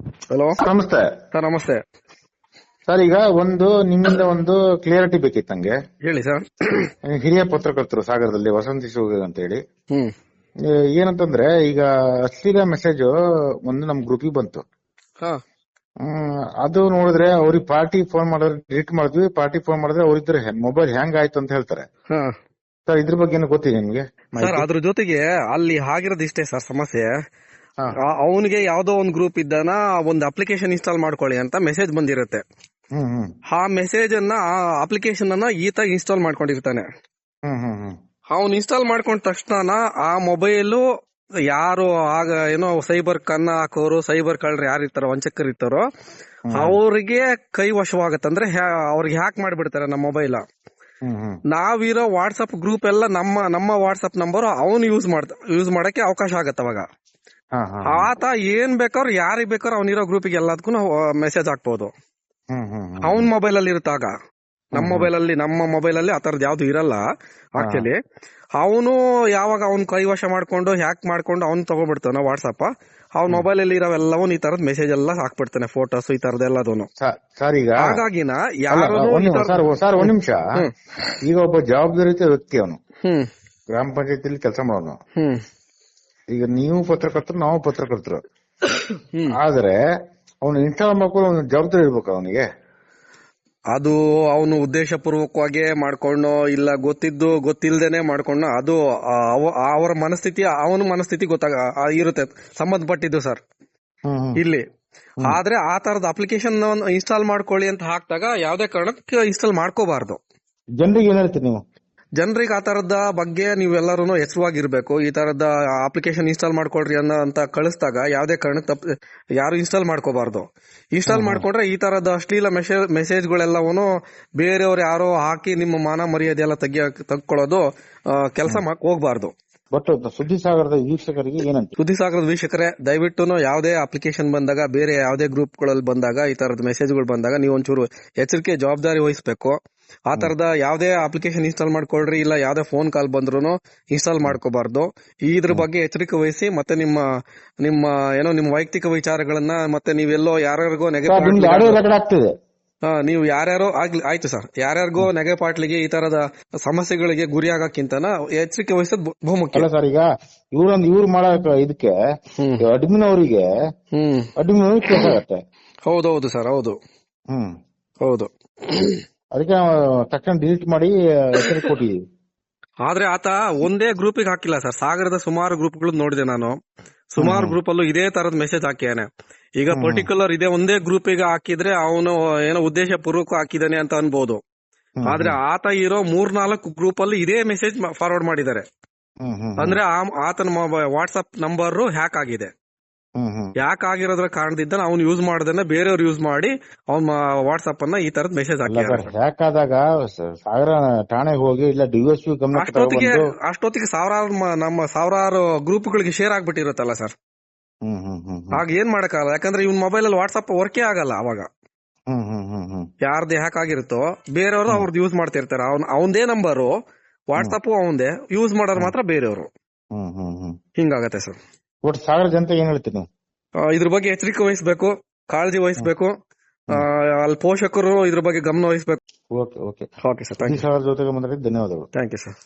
Hello ನಮಸ್ತೆ. Sir ನಮಸ್ತೆ. Sir ಈಗ ಒಂದು ನಿಮ್ಮಿಂದ ಒಂದು ಕ್ಲಿಯರಿಟಿ ಬೇಕಿತ್ತು ನಂಗೆ. ಹೇಳಿ ಸರ್. ಹಿರಿಯ ಪತ್ರಕರ್ತರು ಸಾಗರದಲ್ಲಿ ವಸಂತಿ ಶಿವಗ ಅಂತ ಹೇಳಿ. ಹ್ಮ್. ಏನಂತಂದ್ರೆ ಈಗ ಅಶ್ಲೀಲ ಮೆಸೇಜ್ ಒಂದು ನಮ್ ಗ್ರೂಪಿಗೆ ಬಂತು. ಹಾ. ಹ್ಮ್, ಅದು ನೋಡಿದ್ರೆ ಅವ್ರಿಗೆ ಪಾರ್ಟಿ ಫೋನ್ ಮಾಡಿದ್ರೆ ಡಿಲೀಟ್ ಮಾಡಿದ್ವಿ ಪಾರ್ಟಿ ಫೋನ್ ಮಾಡಿದ್ರೆ ಅವ್ರಿದ್ರೆ ಮೊಬೈಲ್ ಹ್ಯಾಂಗ್ ಆಯ್ತು ಅಂತ ಹೇಳ್ತಾರೆ. ಹಾ. ಸರ್ ಇದ್ರ ಬಗ್ಗೆ ಏನು ಗೊತ್ತಿದೆ ನಿಮ್ಗೆ? ಸರ್ ಅದ್ರ ಜೊತೆಗೆ ಅಲ್ಲಿ ಆಗಿರೋದು ಇಷ್ಟೇ ಸರ್ ಸಮಸ್ಯೆ. ಅವನಿಗೆ ಯಾವ್ದೋ ಒಂದ್ ಗ್ರೂಪ್ ಇದ್ದಾನ ಒಂದು ಅಪ್ಲಿಕೇಶನ್ ಇನ್ಸ್ಟಾಲ್ ಮಾಡ್ಕೊಳ್ಳಿ ಅಂತ ಮೆಸೇಜ್ ಬಂದಿರುತ್ತೆ. ಆ ಮೆಸೇಜ್ ಅನ್ನ ಆ ಅಪ್ಲಿಕೇಶನ್ ಅನ್ನ ಈತ ಇನ್ಸ್ಟಾಲ್ ಮಾಡ್ಕೊಂಡಿರ್ತಾನೆ. ಅವನ್ ಇನ್ಸ್ಟಾಲ್ ಮಾಡ್ಕೊಂಡ ತಕ್ಷಣ ಆ ಮೊಬೈಲು ಯಾರು ಆಗ ಏನೋ ಸೈಬರ್ ಕನ್ನ ಹಾಕೋರು ಸೈಬರ್ ಕಳ್ಳರು ಯಾರು ಇರ್ತಾರೋ ವಂಚಕರು ಇರ್ತಾರೋ ಅವ್ರಿಗೆ ಕೈ ವಶವಾಗತ್ತೆ. ಅಂದ್ರೆ ಅವ್ರಿಗೆ ಹ್ಯಾಕ್ ಮಾಡ್ಬಿಡ್ತಾರೆ ನಮ್ಮ ಮೊಬೈಲ್ ನಾವಿರೋ ವಾಟ್ಸ್ಆಪ್ ಗ್ರೂಪ್ ಎಲ್ಲ ನಮ್ಮ ನಮ್ಮ ವಾಟ್ಸ್ಆಪ್ ನಂಬರ್ ಅವನು ಯೂಸ್ ಮಾಡ್ತ ಯೂಸ್ ಮಾಡಕ್ಕೆ ಅವಕಾಶ ಆಗತ್ತೆ ಅವಾಗ. ಆತ ಏನ್ ಬೇಕಾದ್ರು ಯಾರಿಗ್ ಬೇಕಾದ್ರು ಅವನಿರೋ ಗ್ರೂಪಿಗೆ ಎಲ್ಲದಕ್ಕೂ ಮೆಸೇಜ್ ಹಾಕ್ಬೋದು. ಹ್ಮ್ ಹ್ಮ್ ಹ್ಮ್ ಅವನ್ ಮೊಬೈಲ್ ಅಲ್ಲಿ ಇರುತ್ತಾಗ. ನಮ್ಮ ಮೊಬೈಲ್ ಅಲ್ಲಿ ನಮ್ಮ ಮೊಬೈಲ್ ಅಲ್ಲಿ ಆತರದ್ ಯಾವ್ದು ಇರಲ್ಲ ಆಕ್ಚುಲಿ ಅವನು ಯಾವಾಗ ಅವ್ನ್ ಕೈವಶ ಮಾಡ್ಕೊಂಡು ಹ್ಯಾಕ್ ಮಾಡ್ಕೊಂಡು ಅವ್ನ್ ತಗೊಬಿಡ್ತಾನ ವಾಟ್ಸಪ್ ಅವ್ನ ಮೊಬೈಲ್ ಅಲ್ಲಿ ಇರೋವೆಲ್ಲವೂ ಈ ತರದ್ ಮೆಸೇಜ್ ಎಲ್ಲ ಹಾಕ್ಬಿಡ್ತಾನೆ ಫೋಟೋಸ್ ಈ ತರದ್ ಎಲ್ಲದೂನು. ಈಗ ಹಾಗಾಗಿನ ಯಾರು ಒಂದ್ ನಿಮಿಷ, ಸರ್ ಸರ್ ಒಂದ್ ನಿಮಿಷ. ಈಗ ಒಬ್ಬ ಜವಾಬ್ದಾರಿ ವ್ಯಕ್ತಿ ಅವನು. ಗ್ರಾಮ ಪಂಚಾಯತಿಲಿ ಕೆಲಸ ಮಾಡೋನು. ಈಗ ನೀವು ಪತ್ರಕರ್ತರು ನಾವು ಪತ್ರಕರ್ತರು. ಆದ್ರೆ ಅವನು ಇನ್ಸ್ಟಾಲ್ ಮಾಡ್ಕೊಂಡು ಅವ್ನು ಜವಾಬ್ದಾರಿ ಇರ್ಬೇಕು ಅವನಿಗೆ. ಅದು ಅವನು ಉದ್ದೇಶ ಪೂರ್ವಕವಾಗಿ ಮಾಡ್ಕೊಂಡು ಇಲ್ಲ ಗೊತ್ತಿದ್ದು ಗೊತ್ತಿಲ್ಲದೇನೆ ಮಾಡ್ಕೊಂಡು ಅದು ಅವರ ಮನಸ್ಥಿತಿ ಅವನ ಮನಸ್ಥಿತಿ ಗೊತ್ತಾಗ ಇರುತ್ತೆ. ಸಂಬಂಧಪಟ್ಟಿದ್ದು ಸರ್. ಇಲ್ಲಿ. ಆದ್ರೆ ಆ ತರದ ಅಪ್ಲಿಕೇಶನ್ ಇನ್ಸ್ಟಾಲ್ ಮಾಡ್ಕೊಳ್ಳಿ ಅಂತ ಹಾಕ್ದಾಗ ಯಾವ್ದೇ ಕಾರಣಕ್ಕೆ ಇನ್ಸ್ಟಾಲ್ ಮಾಡ್ಕೋಬಾರ್ದು. ಜನರಿಗೆ ಏನ್ ಹೇಳ್ತೀರಿ ನೀವು? ಜನರಿಗೆ ಆ ಥರದ ಬಗ್ಗೆ ನೀವೆಲ್ಲರೂ ಇರಬೇಕು ಈ ತರದ ಅಪ್ಲಿಕೇಶನ್ ಇನ್ಸ್ಟಾಲ್ ಮಾಡ್ಕೊಳ್ರಿ ಅನ್ನೋ ಅಂತ ಕಳಿಸಿದಾಗ ಯಾವುದೇ ಕಾರಣಕ್ಕೆ ತಪ್ಪು ಯಾರು ಇನ್ಸ್ಟಾಲ್ ಮಾಡ್ಕೋಬಾರ್ದು. ಇನ್ಸ್ಟಾಲ್ ಮಾಡ್ಕೊಂಡ್ರೆ ಈ ತರದ ಅಶ್ಲೀಲ ಮೆಸೇಜ್ ಮೆಸೇಜ್ಗಳೆಲ್ಲವೂ ಬೇರೆಯವ್ರು ಯಾರೋ ಹಾಕಿ ನಿಮ್ಮ ಮಾನ ಮರ್ಯಾದೆ ಎಲ್ಲ ತೆಗಿಯ ತಗೊಳ್ಳೋದು ಕೆಲಸ ಹೋಗ್ಬಾರ್ದು. ಬಟ್ ಸುದ್ದಿ ಸಾಗರದ ವೀಕ್ಷಕರಿಗೆ ಏನಂತ? ಸುದ್ದಿ ಸಾಗರದ ವೀಕ್ಷಕರೇ ದಯವಿಟ್ಟು ಯಾವುದೇ ಅಪ್ಲಿಕೇಶನ್ ಬಂದಾಗ ಬೇರೆ ಯಾವುದೇ ಗ್ರೂಪ್ಗಳಲ್ಲಿ ಬಂದಾಗ ಈ ತರದ ಮೆಸೇಜ್ಗಳು ಬಂದಾಗ ನೀವು ಒಂಚೂರು ಎಚ್ಚರಿಕೆ ಜವಾಬ್ದಾರಿ ವಹಿಸಬೇಕು. ಆ ತರದ ಯಾವುದೇ ಅಪ್ಲಿಕೇಶನ್ ಇನ್ಸ್ಟಾಲ್ ಮಾಡ್ಕೊಳ್ರಿ ಇಲ್ಲ ಯಾವ್ದೇ ಫೋನ್ ಕಾಲ್ ಬಂದ್ರು ಇನ್ಸ್ಟಾಲ್ ಮಾಡ್ಕೋಬಾರ್ದು. ಇದ್ರ ಬಗ್ಗೆ ಎಚ್ಚರಿಕೆ ವಹಿಸಿ ಮತ್ತೆ ನಿಮ್ಮ ನಿಮ್ಮ ಏನೋ ನಿಮ್ಮ ವೈಯಕ್ತಿಕ ವಿಚಾರಗಳನ್ನ ಮತ್ತೆ ನೀವೆಲ್ಲೋ ಯಾರ್ಯಾರಿಗೋ ನೆಗೆ ನೀವು ಯಾರ್ಯಾರೋ ಆಗ್ಲಿ ಆಯ್ತು ಸರ್. ಯಾರ್ಯಾರಿಗೋ ನೆಗೆ ಪಾಟ್ಲಿಗೆ ಈ ತರದ ಸಮಸ್ಯೆಗಳಿಗೆ ಗುರಿ ಆಗಕ್ಕಿಂತನ ಎಚ್ಚರಿಕೆ ವಹಿಸೋದು ಬಹುಮುಖ್ಯ ಅಲ್ಲ ಸರ್ ಈಗ ಇವ್ರೊಂದು ಇವ್ರು ಮಾಡೋ ಇದಕ್ಕೆ ಅಡ್ಮಿನ್ ಅವರಿಗೆ ಅಡ್ಮಿನ್ ಅವ್ರಿಗೆ ಕೆಲಸ ಆಗತ್ತೆ ಹೌದೌದು ಸರ್ ಹೌದು. ಹ್ಮ್. ಹೌದು. ಅದಕ್ಕೆ ನಾವು ತಕ್ಷಣ ಡಿಲೀಟ್ ಮಾಡಿ ಹೆಸರು ಕೊಟ್ಟಿದ್ದೀವಿ ಆದ್ರೆ ಆತ ಒಂದೇ ಗ್ರೂಪಿಗೆ ಹಾಕಿಲ್ಲ ಸರ್. ಸಾಗರದ ಸುಮಾರು ಗ್ರೂಪ್ಗಳು ನೋಡಿದೆ ನಾನು. ಸುಮಾರು ಗ್ರೂಪ್ ಅಲ್ಲೂ ಇದೇ ತರದ ಮೆಸೇಜ್ ಹಾಕಿದಾನೆ ಈಗ ಪರ್ಟಿಕ್ಯುಲರ್ ಇದೇ ಒಂದೇ ಗ್ರೂಪಿಗೆ ಹಾಕಿದ್ರೆ ಅವನು ಏನೋ ಉದ್ದೇಶ ಪೂರ್ವಕ ಹಾಕಿದಾನೆ ಅಂತ ಅನ್ಬೋದು. ಆದ್ರೆ ಆತ ಇರೋ ಮೂರ್ನಾಲ್ಕು ಗ್ರೂಪ್ ಅಲ್ಲಿ ಇದೇ ಮೆಸೇಜ್ ಫಾರ್ವರ್ಡ್ ಮಾಡಿದ್ದಾರೆ. ಅಂದ್ರೆ ಆತನ ವಾಟ್ಸ್ಆಪ್ ನಂಬರ್ ಹ್ಯಾಕ್ ಆಗಿದೆ. ಹ್ಮ್. ಹ್ಮ್ ಯಾಕೆ ಆಗಿರೋದ್ರ ಕಾರಣದಿಂದ ಅವ್ನು ಯೂಸ್ ಮಾಡದನ್ನ ಬೇರೆಯವ್ರು ಯೂಸ್ ಮಾಡಿ ಅವ್ನ ವಾಟ್ಸ್ಆಪ್ ಅನ್ನ ಈ ತರದ್ ಮೆಸೇಜ್ ಯಾಕಾದಾಗ ಸಾವಿರ ಠಾಣೆಗೆ ಹೋಗಿ ಇಲ್ಲ ಡಿಎಸ್ಪಿ ಅಷ್ಟೊತ್ತಿಗೆ ಅಷ್ಟೊತ್ತಿಗೆ ಸಾವಿರಾರು ನಮ್ಮ ಸಾವಿರಾರು ಗ್ರೂಪ್ ಗಳಿಗೆ ಶೇರ್ ಆಗ್ಬಿಟ್ಟಿರುತ್ತಲ್ಲ ಸರ್. ಆಗ ಏನ್ ಮಾಡಕ್ಕಾಗಲ್ಲ? ಯಾಕಂದ್ರೆ ಇವ್ನ ಮೊಬೈಲ್ ಅಲ್ಲಿ ವಾಟ್ಸ್ಆಪ್ ವರ್ಕೇ ಆಗಲ್ಲ ಅವಾಗ. ಯಾರ್ದೇ ಹ್ಯಾಕ್ ಆಗಿರುತ್ತೋ ಬೇರೆಯವರು ಅವ್ರದ್ದು ಯೂಸ್ ಮಾಡ್ತಿರ್ತಾರೆ. ಅವ್ನ ಅವಂದೇ ನಂಬರು ವಾಟ್ಸ್ಆಪ್ ಅವಂದೇ ಯೂಸ್ ಮಾಡೋರು ಮಾತ್ರ ಬೇರೆಯವರು. ಹಿಂಗಾಗತ್ತೆ ಸರ್. ಒಟ್ಟು ಸಾಗರ ಜನತೆ ಏನ್ ಹೇಳ್ತೀನಿ ನೀವು? ಇದ್ರ ಬಗ್ಗೆ ಎಚ್ಚರಿಕೆ ವಹಿಸಬೇಕು ಕಾಳಜಿ ವಹಿಸಬೇಕು ಅಲ್ಲಿ ಪೋಷಕರು ಇದ್ರ ಬಗ್ಗೆ ಗಮನ ವಹಿಸಬೇಕು. Okay okay. Okay sir thank you sir ಜೊತೆಗೆ ಧನ್ಯವಾದಗಳು. Thank you sir